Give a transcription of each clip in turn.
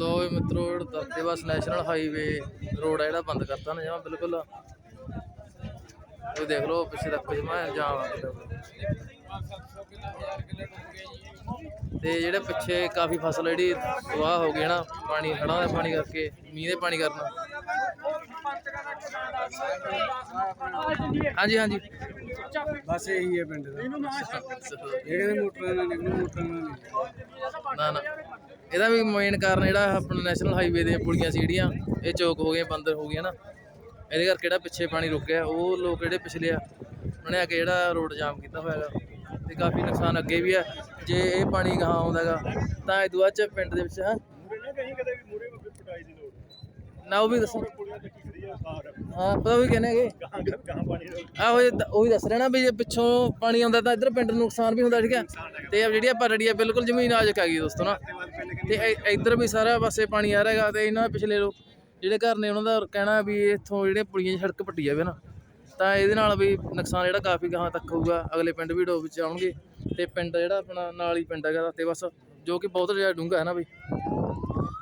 ਲੋ ਵੀ ਮਿੱਤਰੋ ਬਸ national highway road ਆ ਜਿਹੜਾ ਬੰਦ ਕਰਤਾ ਨਾ ਜਮਾ ਬਿਲਕੁਲ। ਇਹ ਦੇਖ ਲਓ ਪਿੱਛੇ ਤੱਕ ਜਮਾ ਜਾਮ। ਤੇ ਜਿਹੜੇ ਪਿੱਛੇ ਕਾਫੀ ਫਸਲ ਜਿਹੜੀ ਤਬਾਹ ਹੋ ਗਈ ਨਾ ਪਾਣੀ ਖੜਾ ਦਾ ਪਾਣੀ ਕਰਕੇ ਮੀਂਹ ਦੇ ਪਾਣੀ ਕਰਨਾ। ਹਾਂਜੀ ਹਾਂਜੀ। ਬਸ ਇਹੀ ਹੈ ਪਿੰਡ ਦਾ। ਜਿਹੜੇ ਮੋਟਰਾਂ ਨਾਲ ਨਿਕਲੂ ਮੋਟਰਾਂ ਨਾਲ ਨਹੀਂ। ਨਾ ਨਾ। ਇਹਦਾ ਵੀ ਮੇਨ ਕਾਰਨ ਜਿਹੜਾ ਆਪਣਾ ਨੈਸ਼ਨਲ ਹਾਈਵੇ ਦੀਆਂ ਪੁਲੀਆਂ ਸੀ ਜਿਹੜੀਆਂ ਇਹ ਚੌਕ ਹੋ ਗਏ ਬੰਦ ਹੋ ਗਈਆਂ ਨਾ ਇਹਦੇ ਕਰਕੇ ਜਿਹੜਾ ਪਿੱਛੇ ਪਾਣੀ ਰੁਕਿਆ, ਉਹ ਲੋਕ ਜਿਹੜੇ ਪਿਛਲੇ ਆ, ਉਹਨਾਂ ਨੇ ਆ ਕੇ ਜਿਹੜਾ ਰੋਡ ਜਾਮ ਕੀਤਾ ਹੋਇਆ ਹੈਗਾ। ਤੇ ਕਾਫੀ ਨੁਕਸਾਨ ਅੱਗੇ ਵੀ ਆ। ਜੇ ਇਹ ਪਾਣੀ ਗਾਹਾਂ ਆਉਂਦਾ ਹੈਗਾ, ਤਾਂ ਇਹ ਦੁਆ ਚ ਪਿੰਡ ਦੇ ਵਿੱਚ, ਹਾਂ। ਨਾ, ਉਹ ਵੀ ਦੱਸੋ। ਕੁੜੀਆਂ ਚੱਕੀ ਖੜੀ ਹਾਂ, ਪਤਾ ਵੀ ਕਹਿੰਦੇ ਹੈਗੇ। ਆਹੋ, ਇਹ ਦ- ਉਹੀ ਦੱਸ ਰਿਹਾ ਨਾ ਵੀ ਜੇ ਪਿੱਛੋਂ ਪਾਣੀ ਆਉਂਦਾ ਤਾਂ ਇੱਧਰ ਪਿੰਡ ਨੂੰ ਨੁਕਸਾਨ ਵੀ ਹੁੰਦਾ, ਠੀਕ ਹੈ ਤੇ ਜਿਹੜੀ ਆਪਾਂ ਪਰੜੀ ਆ ਬਿਲਕੁਲ ਜ਼ਮੀਨ ਆਜਕ ਆ ਗਈ ਦੋਸਤੋ, ਨਾ। ਤੇ ਇ- ਇੱਧਰ ਵੀ ਸਾਰਾ ਪਾਸੇ ਪਾਣੀ ਆ ਰਿਹਾ ਹੈਗਾ ਤੇ ਇਹਨਾਂ ਪਿਛਲੇ ਲੋਕ ਜਿਹੜੇ ਘਰ ਨੇ ਉਹਨਾਂ ਦਾ ਕਹਿਣਾ ਵੀ ਇੱਥੋਂ ਜਿਹੜੇ ਪੁਲੀਆਂ ਦੀ ਸੜਕ ਪੱਟੀ ਜਾਵੇ ਨਾ, ਤਾਂ ਇਹਦੇ ਨਾਲ ਵੀ ਨੁਕਸਾਨ ਜਿਹੜਾ ਕਾਫੀ ਗਾਹਾਂ ਤੱਕ ਹੋਊਗਾ, ਅਗਲੇ ਪਿੰਡ ਵੀ ਡੋਬ ਵਿੱਚ ਆਉਣਗੇ ਤੇ ਪਿੰਡ ਜਿਹੜਾ ਆਪਣਾ ਨਾਲ ਹੀ ਪਿੰਡ ਹੈਗਾ ਤੇ ਬਸ ਜੋ ਕਿ ਬਹੁਤ ਜ਼ਿਆਦਾ ਡੂੰਘਾ ਹੈ ਨਾ ਵੀ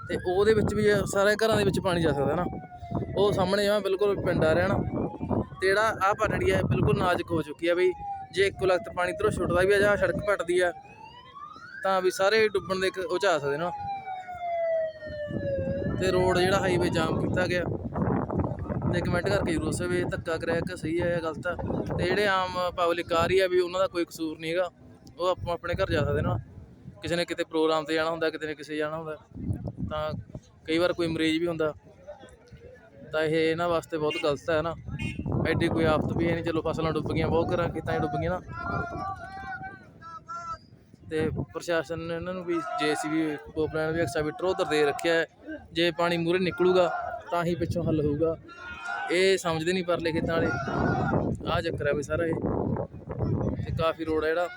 ਤੇ ਉਹਦੇ ਵਿੱਚ ਵੀ ਸਾਰੇ ਘਰਾਂ ਦੇ ਵਿੱਚ ਪਾਣੀ ਜਾ ਸਕਦਾ ਨਾ, ਉਹ ਸਾਹਮਣੇ ਜਿਵੇਂ ਬਿਲਕੁਲ ਪਿੰਡ ਆ ਰਿਹਾ ਨਾ, ਤੇ ਜਿਹੜਾ ਆਹ ਪਟੜੀ ਹੈ ਬਿਲਕੁਲ ਨਾਜ਼ੁਕ ਹੋ ਚੁੱਕੀ ਆ ਬਈ, ਜੇ ਇੱਕੋ ਲਖਤ ਪਾਣੀ ਇੱਧਰੋਂ ਛੁੱਟਦਾ ਵੀ ਆ ਜਾਂ ਸੜਕ ਪਟਦੀ ਆ ਤਾਂ ਵੀ ਸਾਰੇ ਡੁੱਬਣ ਦੇ ਉਹ 'ਚ ਆ ਸਕਦੇ ਨਾ ਤੇ ਰੋਡ ਜਿਹੜਾ ਹਾਈਵੇ ਜਾਮ ਕੀਤਾ ਗਿਆ। ਤੇ ਕਮੈਂਟ ਕਰਕੇ ਜਰੂਰ ਦੱਸੋ ਵੀ ਇਹ ਧੱਕਾ ਕਰੈਕ ਸਹੀ ਹੈ ਜਾਂ ਗਲਤ ਹੈ। ਤੇ ਜਿਹੜੇ ਆਮ ਪਬਲਿਕ ਆ ਰਹੀ ਹੈ ਵੀ ਉਹਨਾਂ ਦਾ ਕੋਈ ਕਸੂਰ ਨਹੀਂ ਹੈਗਾ, ਉਹ ਆਪੋ ਆਪਣੇ ਘਰ ਜਾ ਸਕਦੇ ਨਾ ਕਿਸੇ ਨੇ ਕਿਤੇ ਪ੍ਰੋਗਰਾਮ ਤੇ ਜਾਣਾ ਹੁੰਦਾ, ਕਿਤੇ ਨੇ ਕਿਸੇ ਜਾਣਾ ਹੁੰਦਾ, ਤਾਂ ਕਈ ਵਾਰ ਕੋਈ ਮਰੀਜ਼ ਵੀ ਹੁੰਦਾ। ਤਾਂ ਇਹ ਇਹਨਾਂ ਵਾਸਤੇ ਬਹੁਤ ਗਲਤ ਹੈ ਨਾ। ਐਡੀ ਕੋਈ ਆਫਤ ਵੀ ਹੈ ਨਹੀਂ, ਚਲੋ ਫਸਲਾਂ ਡੁੱਬ ਗਈਆਂ, ਬਹੁਤ ਘਰਾਂ ਖੇਤਾਂ ਡੁੱਬ ਗਈਆਂ ਨਾ। ਤੇ ਪ੍ਰਸ਼ਾਸਨ ਨੇ ਇਹਨਾਂ ਨੂੰ ਵੀ ਜੇਸੀਬੀ ਪੋਪਲਾਨ ਵੀ ਐਕਸਾਵੀਟਰ ਉਧਰ ਦੇ ਰੱਖਿਆ ਹੈ। ਜੇ ਪਾਣੀ ਮੂਰੇ ਨਿਕਲੂਗਾ, ਤਾਂ ਹੀ ਪਿੱਛੋਂ ਹੱਲ ਹੋਊਗਾ। ਇਹ ਸਮਝਦੇ ਨਹੀਂ ਪਰਲੇ ਖੇਤਾਂ ਵਾਲੇ। ਆਹ ਚੱਕਰ ਹੈ ਵੀ ਸਾਰਾ ਇਹ। ਤੇ ਕਾਫੀ ਰੋਡ ਹੈ ਜਿਹੜਾ।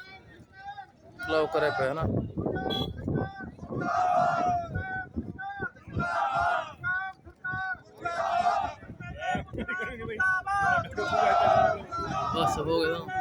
ਬਲੌਕ ਕਰਿਆ ਪਿਆ ਨਾ। ਬਸ ਹੋ ਗਿਆ।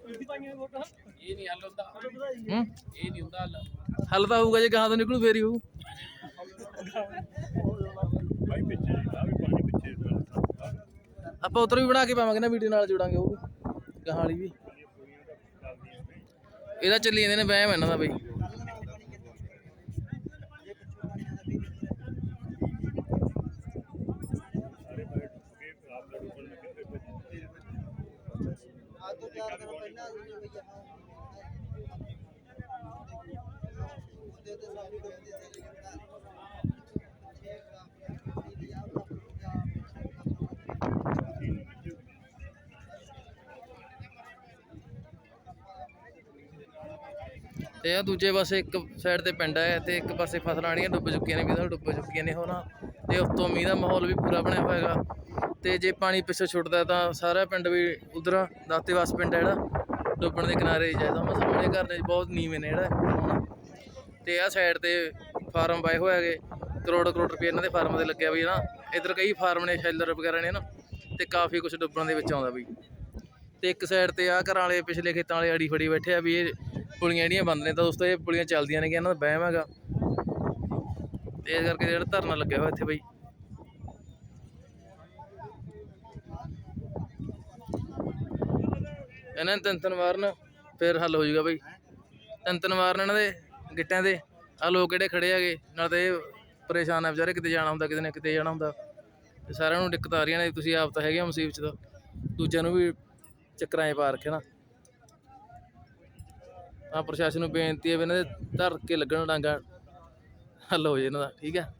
ਇਹ ਨਹੀਂ ਹੱਲ ਹੁੰਦਾ ਹੂੰ ਇਹ ਨਹੀਂ ਹੁੰਦਾ ਹੱਲ ਹੱਲ ਤਾਂ ਹੋਊਗਾ ਜੇ ਗਾਹਾਂ ਤੋਂ ਨਿਕਲੂ, ਫੇਰ ਹੀ ਹੋਊ। ਭਾਈ ਪਿੱਛੇ ਆ ਵੀ ਪਾਣੀ ਪਿੱਛੇ ਆਪਾਂ ਉਧਰ ਵੀ ਬਣਾ ਕੇ ਪਾਵਾਂਗੇ ਨਾ, ਵੀਡੀਓ ਨਾਲ ਜੋੜਾਂਗੇ ਉਹ ਵੀ, ਗਾਹਾਂ ਵਾਲੀ ਵੀ। ਇਹਦਾ ਚੱਲੀ ਜਾਂਦੇ ਨੇ ਵਹਿਮ ਇਹਨਾਂ ਦਾ ਬਈ ਸਾਰੇ ਬਾਹਰ ਕੇ ਆਪ ਲੜੂ ਕੋਲ ਕਿਤੇ ਤੇ ਆ ਦੂਜੇ ਪਾਸੇ ਇੱਕ ਸਾਈਡ ਤੇ ਪਿੰਡ ਹੈ ਤੇ ਇੱਕ ਪਾਸੇ ਫਸਲਾਂ ਆਣੀਆਂ ਡੁੱਬ ਚੁੱਕੀਆਂ ਨੇ, ਵੀ ਡੁੱਬ ਚੁੱਕੀਆਂ ਨੇ ਹੋਣਾ। ਤੇ ਉਸ ਤੋਂ ਮੀਂਹ ਦਾ ਮਾਹੌਲ ਵੀ ਪੂਰਾ ਬਣਿਆ ਹੋਇਆ ਹੈਗਾ। ਤੇ ਜੇ ਪਾਣੀ ਪਿੱਛੇ ਛੁੱਟਦਾ ਤਾਂ ਸਾਰਾ ਪਿੰਡ ਵੀ ਉਧਰ ਦਾਤੇਵਾਸ ਪਿੰਡ ਹੈ ਜਿਹੜਾ। ਡੁੱਬਣ ਦੇ ਕਿਨਾਰੇ ਜਾਇਦਾ। ਮੈਂ ਸਾਹਮਣੇ ਘਰ ਨੇ ਬਹੁਤ ਨੀਵੇਂ ਨੇ ਜਿਹੜਾ ਹੁਣ। ਤੇ ਆ ਸਾਈਡ ਤੇ ਫਾਰਮ ਪਾਏ ਹੋਏ ਹੈਗੇ। ਕਰੋੜ ਕਰੋੜ ਰੁਪਏ ਇਹਨਾਂ ਦੇ ਫਾਰਮ ਤੇ ਲੱਗਿਆ ਵੀ ਨਾ। ਇਧਰ ਕਈ ਫਾਰਮ ਨੇ ਸ਼ੈਲਰ ਵਗੈਰਾ ਨੇ ਨਾ। ਤੇ ਕਾਫੀ ਕੁਝ ਡੁੱਬਣ ਦੇ ਵਿੱਚ ਆਉਂਦਾ ਬਈ ਤੇ ਇੱਕ ਸਾਈਡ ਤੇ ਆ ਘਰਾਂ ਵਾਲੇ ਪਿਛਲੇ ਖੇਤਾਂ ਵਾਲੇ ਅੜੀ ਫੜੀ ਬੈਠੇ ਆ ਵੀ ਇਹ ਪੁਲੀਆਂ ਜਿਹੜੀਆਂ ਬੰਦ ਨੇ ਤਾਂ ਦੋਸਤੋ ਇਹ ਪੁਲੀਆਂ ਚੱਲਦੀਆਂ ਨੇ ਕਿ ਇਹਨਾਂ ਦਾ ਵਹਿਮ ਹੈਗਾ। ਤੇ ਇਸ ਕਰਕੇ ਜਿਹੜਾ ਧਰਨਾ ਲੱਗਿਆ ਹੋਇਆ ਇੱਥੇ ਬਈ। ਇਹਨਾਂ ਨੇ ਤਿੰਨ ਤਿੰਨ ਮਾਰਨ ਫਿਰ ਹੱਲ ਹੋ ਜਾਊਗਾ ਬਈ। ਤਿੰਨ ਤਿੰਨ ਮਾਰਨ ਇਹਨਾਂ ਦੇ ਗਿੱਟਿਆਂ ਦੇ। ਆ ਲੋਕ ਜਿਹੜੇ ਖੜੇ ਹੈਗੇ? ਨਾਲ ਤੇ ਇਹ ਪਰੇਸ਼ਾਨ ਆ ਵਿਚਾਰੇ, ਕਿਤੇ ਜਾਣਾ ਹੁੰਦਾ, ਕਿਤੇ ਨਾ ਕਿਤੇ ਜਾਣਾ ਹੁੰਦਾ। ਤੇ ਸਾਰਿਆਂ ਨੂੰ ਦਿੱਕਤ ਆ ਰਹੀਆਂ ਨੇ, ਤੁਸੀਂ ਆਪ ਤਾਂ ਹੈਗੇ ਹੋ ਮੁਸੀਬਤ 'ਚ ਤਾਂ। ਦੂਜਿਆਂ ਨੂੰ ਵੀ ਚੱਕਰਾਂ 'ਚ ਪਾ ਰੱਖਿਆ ਨਾ। ਆ ਪ੍ਰਸ਼ਾਸਨ ਨੂੰ ਬੇਨਤੀ ਹੈ ਵੀ ਇਹਨਾਂ ਦੇ ਧਰ ਕੇ ਲੱਗਣ, ਡਾਂਗਾ ਹੱਲ ਹੋ ਜੇ ਇਹਨਾਂ ਦਾ, ਠੀਕ ਹੈ?